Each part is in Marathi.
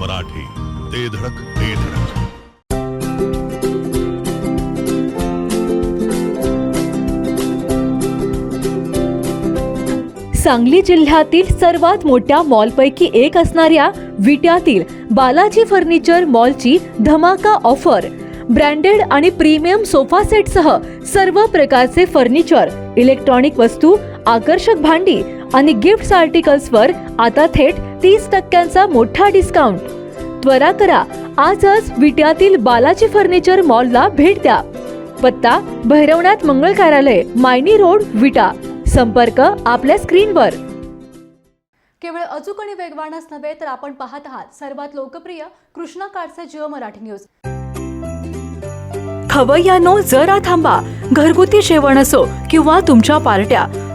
मराठी. ते धडक ते धडक. सांगली जिल्ह्यातील सर्वात मोठ्या मॉलपैकी एक असणाऱ्या विट्यातील बालाजी फर्निचर मॉलची धमाका ऑफर. ब्रँडेड आणि प्रीमियम सोफा सेटसह सर्व प्रकारचे फर्निचर इलेक्ट्रॉनिक वस्तू आकर्षक भांडी आणि गिफ्ट आर्टिकल्सवर आता थेट तीस टक्क्यांचा मोठा डिस्काउंट त्वरा करा आजच विट्यातील बालाजी फर्निचर मॉलला भेट द्या. पत्ता भैरवनाथ मंगल कार्यालय मायनी रोड विटा. संपर्क आपल्या स्क्रीनवर. केवळ अचूक आणि वेगवानच नव्हे तर आपण पाहत आहात सर्वात लोकप्रिय कृष्णा काडसे जिओ मराठी न्यूज खवय्यानो जरा थांबा. घरगुती जेवण असो किंवा तुमच्या पार्ट्या.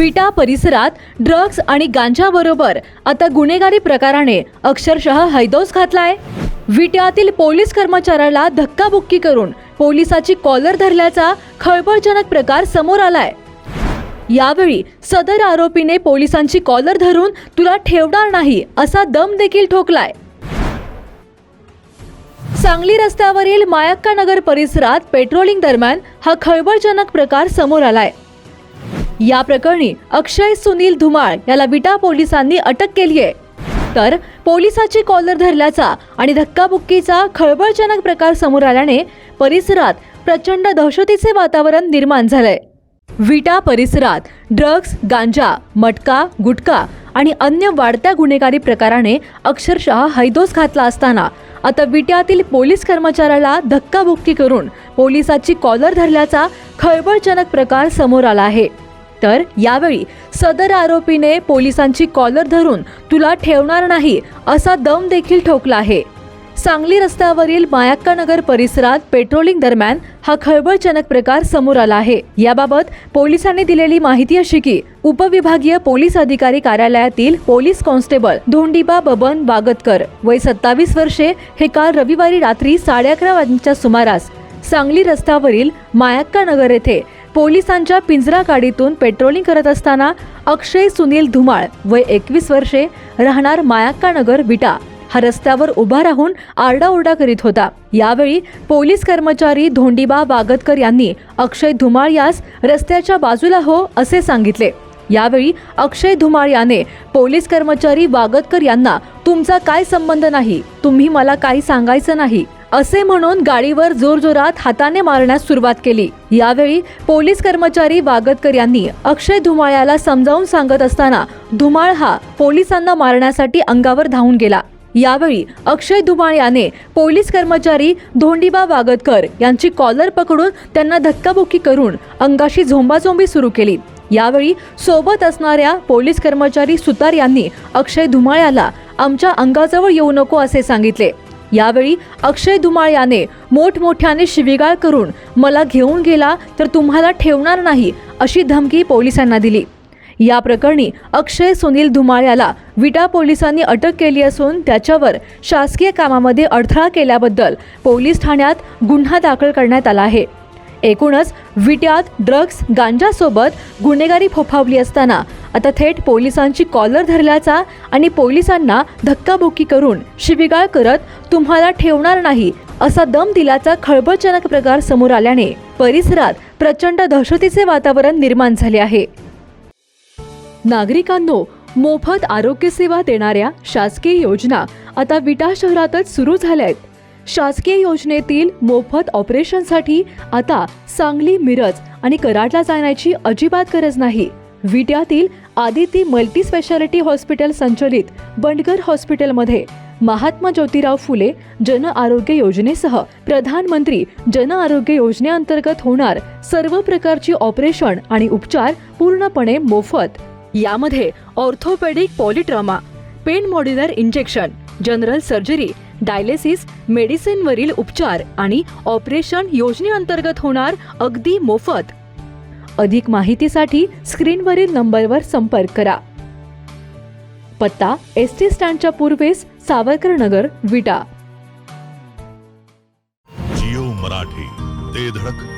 विटा परिसरात ड्रग्ज आणि गांजाबरोबर आता गुन्हेगारी प्रकाराने अक्षरशः हैदोस घातलाय. विट्यातील पोलीस कर्मचाऱ्याला धक्काबुक्की करून पोलिसाची कॉलर धरल्याचा खळबळजनक प्रकार समोर आलाय. यावेळी सदर आरोपीने पोलिसांची कॉलर धरून तुला ठेवणार नाही असा दम देखील ठोकलाय. सांगली रस्त्यावरील मायक्का नगर परिसरात पेट्रोलिंग दरम्यान हा खळबळजनक प्रकार समोर आलाय. या प्रकरणी अक्षय सुनील धुमाळ याला विटा पोलिसांनी अटक केली आहे. तर पोलिसाची कॉलर धरल्याचा आणि धक्काबुक्कीचा खळबळजनक प्रकार समोर आल्याने परिसरात प्रचंड दहशतीचे वातावरण निर्माण झालंय. विटा परिसरात ड्रग्ज गांजा मटका गुटखा आणि अन्य वाढत्या गुन्हेगारी प्रकाराने अक्षरशः हैदोस घातला असताना आता विट्यातील पोलीस कर्मचाऱ्याला धक्काबुक्की करून पोलिसाची कॉलर धरल्याचा खळबळजनक प्रकार समोर आला आहे. तर यावेळी सदर आरोपीने पोलिसांची कॉलर धरून तुला ठेवणार नाही असा दम देखील ठोकला आहे. सांगली रस्त्यावरील मायाक्का नगर परिसरात पेट्रोलिंग दरम्यान हा खळबळजनक प्रकार समोर आला आहे. याबाबत पोलिसांनी दिलेली माहिती अशी की उपविभागीय पोलीस अधिकारी कार्यालयातील पोलीस कॉन्स्टेबल धोंडीबा बबन बागतकर वय सत्तावीस वर्षे हे काल रविवारी रात्री साडे अकरा वाजण्याच्या सुमारास सांगली रस्त्यावरील मायाक्का नगर येथे पोलिसांच्या पिंजरा गाडीतून पेट्रोलिंग करत असताना अक्षय सुनील धुमाळ वय एकवीस वर्षे राहणार मायाक्कानगर विटा. हा रस्त्यावर उभा राहून आरडाओरडा करीत होता. यावेळी पोलीस कर्मचारी धोंडीबा बागतकर यांनी अक्षय धुमाळ यास रस्त्याच्या बाजूला हो असे सांगितले. यावेळी अक्षय धुमाळ याने पोलीस कर्मचारी वागतकर यांना तुमचा काय संबंध नाही? तुम्ही मला काही सांगायचं नाही. असे म्हणून गाडीवर जोरजोरात हाताने मारण्यास सुरुवात केली. यावेळी पोलीस कर्मचारी वागतकर यांनी अक्षय धुमाळ्याला समजावून सांगत असताना धुमाळ हा पोलिसांना मारण्यासाठी अंगावर धावून गेला. यावेळी अक्षय धुमाळ याने पोलीस कर्मचारी धोंडीबा वागतकर यांची कॉलर पकडून त्यांना धक्काबुक्की करून अंगाशी झोंबाझोंबी सुरू केली. यावेळी सोबत असणाऱ्या पोलीस कर्मचारी सुतार यांनी अक्षय धुमाळ याला आमच्या अंगाजवळ येऊ नको असे सांगितले. यावेळी अक्षय धुमाळ याने मोठमोठ्याने शिवीगाळ करून मला घेऊन गेला तर तुम्हाला ठेवणार नाही अशी धमकी पोलिसांना दिली. या प्रकरणी अक्षय सुनील धुमाळ याला विटा पोलिसांनी अटक केली असून त्याच्यावर शासकीय कामामध्ये अडथळा केल्याबद्दल पोलीस ठाण्यात गुन्हा दाखल करण्यात आला आहे. एकूणच विट्यात ड्रग्ज गांजासोबत गुन्हेगारी फोफावली असताना आता थेट पोलिसांची कॉलर धरल्याचा आणि पोलिसांना धक्काबुक्की करून शिबिगाळ करत तुम्हाला ठेवणार नाही असा दम दिल्याचा खळबळजनक प्रकार समोर आल्याने परिसरात प्रचंड दहशतीचे वातावरण निर्माण झाले आहे. नागरिकांनो मोफत आरोग्य सेवा देणाऱ्या शासकीय योजना आता विटा शहरातच सुरू झाल्या आहेत शासकीय योजनेतील मोफत ऑपरेशनसाठी आता सांगली मिरज आणि कराडला जाण्याची अजिबात गरज नाही. विट्यातील आदिती मल्टी स्पेशालिटी हॉस्पिटल संचलित बंडगर हॉस्पिटलमध्ये महात्मा ज्योतिराव फुले जन आरोग्य योजनेसह प्रधानमंत्री जन आरोग्य योजनेअंतर्गत होणार सर्व प्रकारची ऑपरेशन आणि उपचार पूर्णपणे मोफत. यामध्ये orthopaedic polytrauma pain modular injection general surgery dialysis मेडिसिनवरील उपचार आणि ऑपरेशन योजनेअंतर्गत होणार अगदी मोफत अधिक माहितीसाठी स्क्रीनवरील नंबरवर संपर्क करा. पत्ता एस टी स्टँडच्या पूर्वेस सावरकर नगर विटा. जिओ मराठी ते धडक.